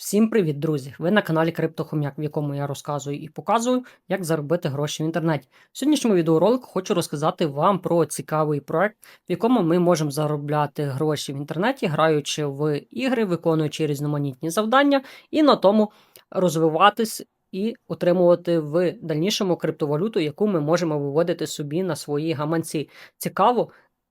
Всім привіт, друзі! Ви на каналі Криптохом'як, в якому я розказую і показую, як заробити гроші в інтернеті. В сьогоднішньому відеоролику хочу розказати вам про цікавий проект, в якому ми можемо заробляти гроші в інтернеті, граючи в ігри, виконуючи різноманітні завдання, і на тому розвиватись і отримувати в дальнішому криптовалюту, яку ми можемо виводити собі на свої гаманці. Цікаво,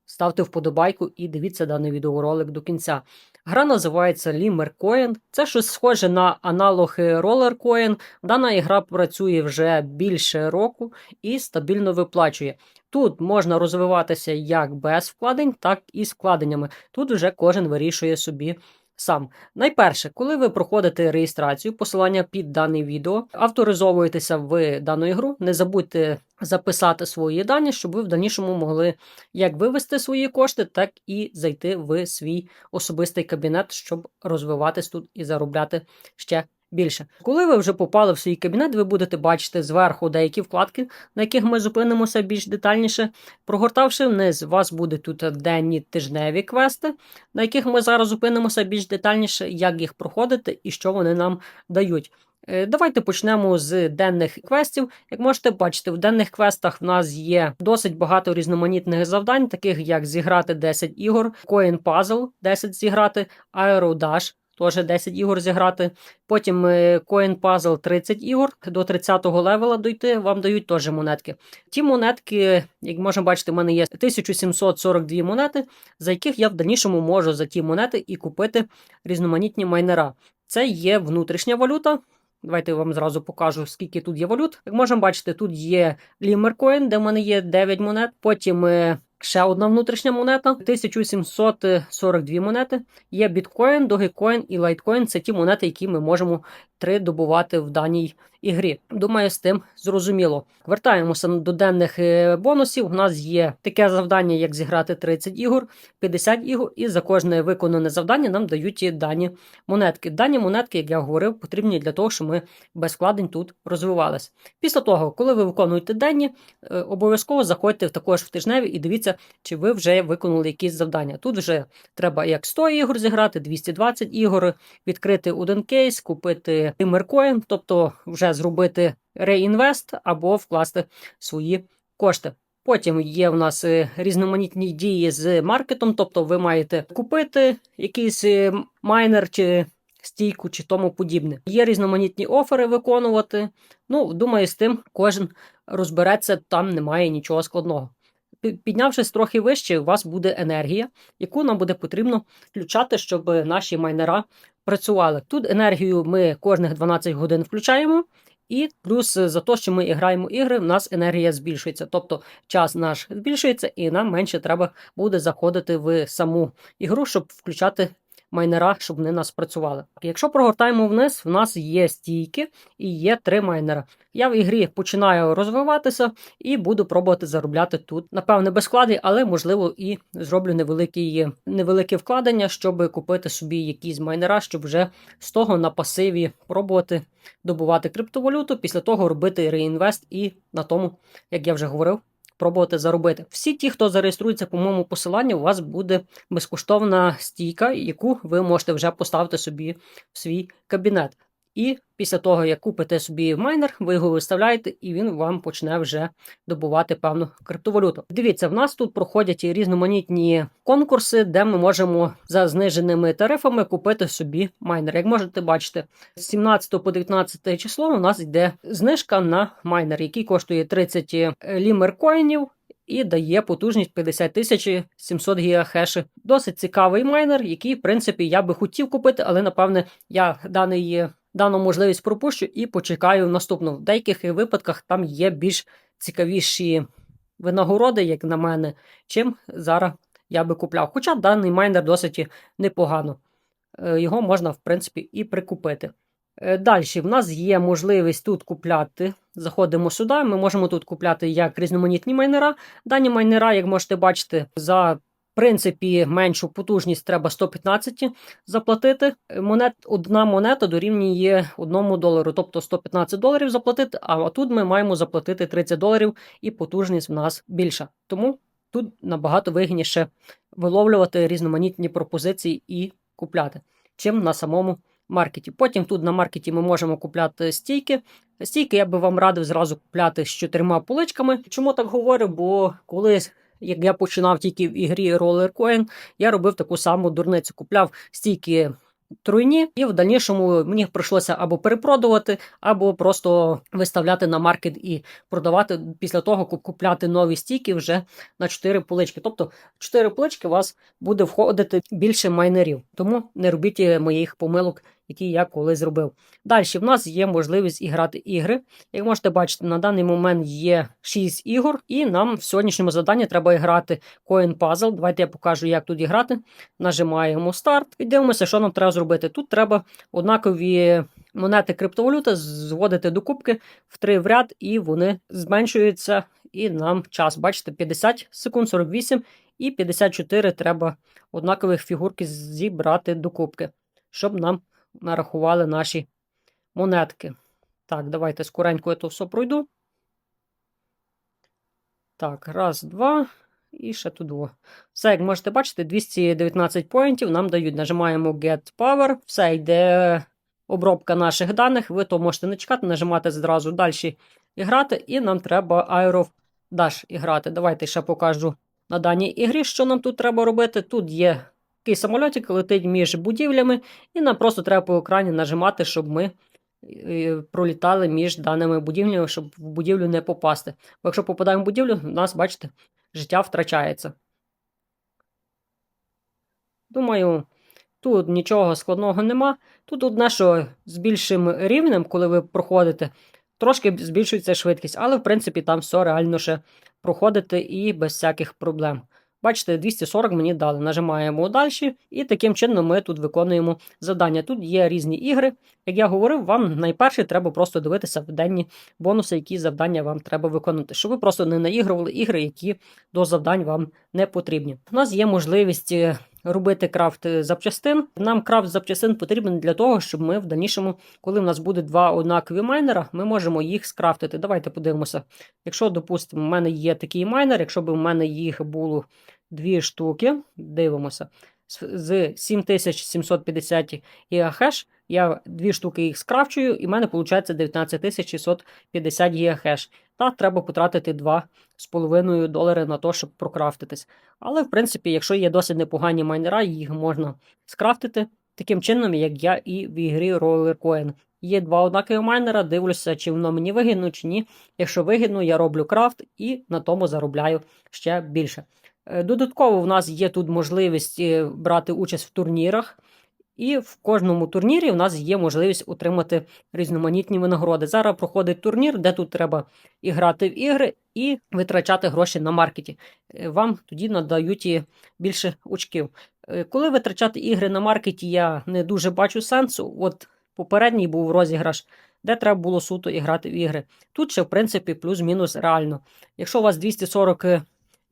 ставте вподобайку і дивіться даний відеоролик до кінця. Гра називається Limmer Coin. Це щось схоже на аналоги Roller Coin. Дана ігра працює вже більше року і стабільно виплачує. Тут можна розвиватися як без вкладень, так і з вкладеннями. Тут вже кожен вирішує собі. Сам. Найперше, коли ви проходите реєстрацію, посилання під дане відео, авторизовуєтеся в дану ігру, не забудьте записати свої дані, щоб ви в дальнішому могли як вивести свої кошти, так і зайти в свій особистий кабінет, щоб розвиватись тут і заробляти ще більше. Коли ви вже попали в свій кабінет, ви будете бачити зверху деякі вкладки, на яких ми зупинимося більш детальніше. Прогортавши вниз, у вас буде тут денні тижневі квести, на яких ми зараз зупинимося більш детальніше, як їх проходити і що вони нам дають. Е, Давайте почнемо з денних квестів. Як можете бачити, в денних квестах в нас є досить багато різноманітних завдань, таких як зіграти 10 ігор, Coin Puzzle 10 зіграти, Aero Dash Теж 10 ігор зіграти. Потім е, Coin Puzzle 30 ігор, до 30-го левела дойти, вам дають теж монетки. Ті монетки, як можна бачити, в мене є 1742 монети, за яких я в дальнішому можу за ті монети і купити різноманітні майнера. Це є внутрішня валюта. Давайте я вам зразу покажу, скільки тут є валют. Як можемо бачити, тут є Limmercoin, де в мене є 9 монет. Потім е, ще одна внутрішня монета 1742 монети. Є біткоін, догекоін і лайткоін Це ті монети, які ми можемо три добувати в даній ігрі. Думаю, з тим зрозуміло. Вертаємося до денних е, бонусів. У нас є таке завдання, як зіграти 30 ігор, 50 ігор, і за кожне виконане завдання нам дають дані монетки. Дані монетки, як я говорив, потрібні для того, щоб ми без вкладень тут розвивалися. Після того, коли ви виконуєте денні, е, обов'язково заходьте також в тижневі і дивіться, чи ви вже виконали якісь завдання. Тут вже треба як 100 ігор зіграти, 220 ігор, відкрити один кейс, купити Меркоін, тобто вже зробити реінвест або вкласти свої кошти. Потім є в нас е, різноманітні дії з маркетом, тобто ви маєте купити якийсь е, майнер чи стійку чи тому подібне. Є різноманітні офери виконувати. Ну, думаю, з тим кожен розбереться, там немає нічого складного. Піднявшись трохи вище, у вас буде енергія, яку нам буде потрібно включати, щоб наші майнера працювали. Тут енергію ми кожних 12 годин включаємо, і плюс за те, що ми граємо ігри, в нас енергія збільшується. Тобто час наш збільшується, і нам менше треба буде заходити в саму ігру, щоб включати майнера, щоб вони нас працювали. Якщо прогортаємо вниз, в нас є стійки і є три майнера. Я в ігрі починаю розвиватися і буду пробувати заробляти тут. Напевне, без вкладів, але можливо і зроблю невеликі, невелике вкладення, щоб купити собі якісь майнера, щоб вже з того на пасиві пробувати добувати криптовалюту, після того робити реінвест і на тому, як я вже говорив, пробувати заробити. Всі ті, хто зареєструється по моєму посиланню, у вас буде безкоштовна стійка, яку ви можете вже поставити собі в свій кабінет. І після того, як купите собі майнер, ви його виставляєте, і він вам почне вже добувати певну криптовалюту. Дивіться, в нас тут проходять різноманітні конкурси, де ми можемо за зниженими тарифами купити собі майнер. Як можете бачити, з 17 по 19 число у нас йде знижка на майнер, який коштує 30 лімер коїнів. І дає потужність 50 тисяч 700 гігахешів. Досить цікавий майнер, який, в принципі, я би хотів купити, але напевне я даний дану можливість пропущу і почекаю наступну. В деяких випадках там є більш цікавіші винагороди, як на мене, чим зараз я би купляв. Хоча даний майнер досить непогано. Е, його можна, в принципі, і прикупити. Е, Далі, в нас є можливість тут купляти. Заходимо сюди. Ми можемо тут купляти як різноманітні майнера. Дані майнера, як можете бачити, за принципі, меншу потужність треба 115 заплатити. Монет, Одна монета дорівнює 1 долару, тобто 115 доларів заплатити, а тут ми маємо заплатити 30 доларів і потужність в нас більша. Тому тут набагато вигідніше виловлювати різноманітні пропозиції і купляти, чим на самому маркеті. Потім тут на маркеті ми можемо купляти стійки. Стійки я би вам радив зразу купляти з чотирма поличками. Чому так говорю? Бо колись. Як я починав тільки в ігрі Roller Coin, я робив таку саму дурницю. Купляв стійки тройні, і в дальнішому мені прийшлося або перепродувати, або просто виставляти на маркет і продавати після того, куп- купляти нові стійки вже на 4 полички. Тобто 4 полички у вас буде входити більше майнерів. Тому не робіть моїх помилок, які я колись зробив. Далі в нас є можливість іграти ігри. Як можете бачити, на даний момент є 6 ігор, і нам в сьогоднішньому заданні треба грати Coin Puzzle. Давайте я покажу, як тут грати. Нажимаємо старт і дивимося, що нам треба зробити. Тут треба однакові монети криптовалюти зводити до кубки в три в ряд, і вони зменшуються. І нам час, бачите, 50 секунд, 48 і 54 треба однакових фігурки зібрати до кубки, щоб нам нарахували наші монетки. Так, давайте скоренько я то все пройду. Так, раз, два. І ще тут. Все, як можете бачити, 219 поінтів нам дають. Нажимаємо Get Power. Все йде обробка наших даних. Ви то можете не чекати, нажимати зразу далі і грати. І нам треба Aero Dash і грати. Давайте ще покажу на даній ігрі, що нам тут треба робити. Тут є такий самольотик, летить між будівлями, і нам просто треба по екрані нажимати, щоб ми е, пролітали між даними будівлями, щоб в будівлю не попасти. Бо якщо попадаємо в будівлю, у нас, бачите, життя втрачається. Думаю, тут нічого складного нема. Тут одне, що з більшим рівнем, коли ви проходите, трошки збільшується швидкість, але в принципі там все реально ще проходити і без всяких проблем. Бачите, 240 мені дали. Нажимаємо далі, і таким чином ми тут виконуємо завдання. Тут є різні ігри. Як я говорив, вам найперше треба просто дивитися в денні бонуси, які завдання вам треба виконати, щоб ви просто не наігрували ігри, які до завдань вам не потрібні. У нас є можливість е, робити крафт запчастин. Нам крафт запчастин потрібен для того, щоб ми в дальнішому, коли в нас буде два однакові майнера, ми можемо їх скрафтити. Давайте подивимося. Якщо, допустимо, в мене є такий майнер, якщо б в мене їх було дві штуки, дивимося. З- З 7750 ГГц я дві штуки їх скрафчую, і в мене виходить 19650 ГГц. Та треба потратити 2,5 долари на те, щоб прокрафтитись. Але, в принципі, якщо є досить непогані майнера, їх можна скрафтити таким чином, як я і в ігрі Roller Coin. Є два однакові майнера, дивлюся, чи воно мені вигідно, чи ні. Якщо вигідно, я роблю крафт і на тому заробляю ще більше. Е, Додатково в нас є тут можливість е, брати участь в турнірах. І в кожному турнірі в нас є можливість отримати різноманітні винагороди. Зараз проходить турнір, де тут треба і грати в ігри, і витрачати гроші на маркеті. Е, Вам тоді надають більше очків. Коли витрачати ігри на маркеті, я не дуже бачу сенсу. От попередній був розіграш, де треба було суто і грати в ігри. Тут ще, в принципі, плюс-мінус реально. Якщо у вас 240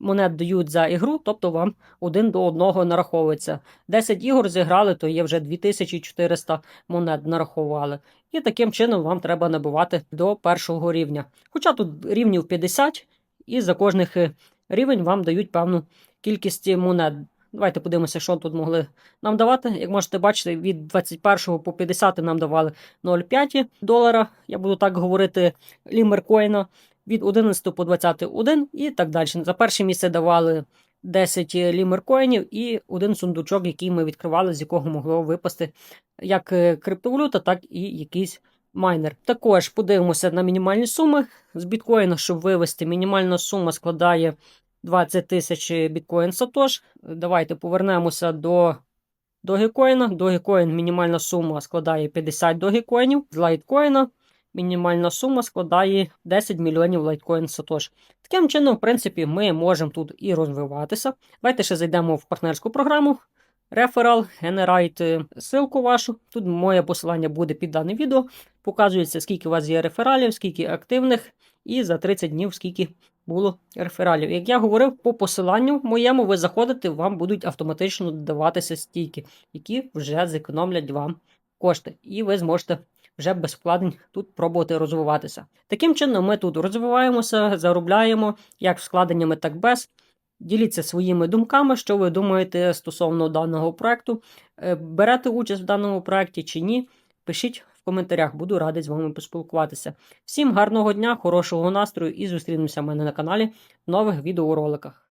монет дають за ігру, тобто вам один до одного нараховується. 10 ігор зіграли, то є вже 2400 монет нарахували. І таким чином вам треба набивати до першого рівня. Хоча тут рівнів 50, і за кожних е, рівень вам дають певну кількість монет. Давайте подивимося, що тут могли нам давати. Як можете бачити, від 21 по 50 нам давали 0,5 долара. Я буду так говорити лімеркоїна. Від 11 по 20 1 і так далі. За перше місце давали 10 лімеркоїнів і один сундучок, який ми відкривали, з якого могло випасти як е, криптовалюта, так і якийсь майнер. Також подивимося на мінімальні суми з біткоїна, щоб вивести. Мінімальна сума складає 20 тисяч біткоін Сатош. Давайте повернемося до Dogecoin. Dogecoin мінімальна сума складає 50 Dogecoin. З лайткоїна мінімальна сума складає 10 мільйонів лайткоін Сатош. Таким чином, в принципі, ми можемо тут і розвиватися. Давайте ще зайдемо в партнерську програму. Реферал, генерайте ссылку вашу. Тут моє посилання буде під дане відео. Показується, скільки у вас є рефералів, скільки активних, і за 30 днів скільки було рефералів. Як я говорив, по посиланню моєму ви заходите, вам будуть автоматично додаватися стійки, які вже зекономлять вам кошти. І ви зможете вже без вкладень тут пробувати розвиватися. Таким чином, ми тут розвиваємося, заробляємо як з вкладеннями, так без. Діліться своїми думками, що ви думаєте стосовно даного проекту. Е, Берете участь в даному проекті чи ні? Пишіть в коментарях, буду радий з вами поспілкуватися. Всім гарного дня, хорошого настрою і зустрінемося в мене на каналі в нових відеороликах.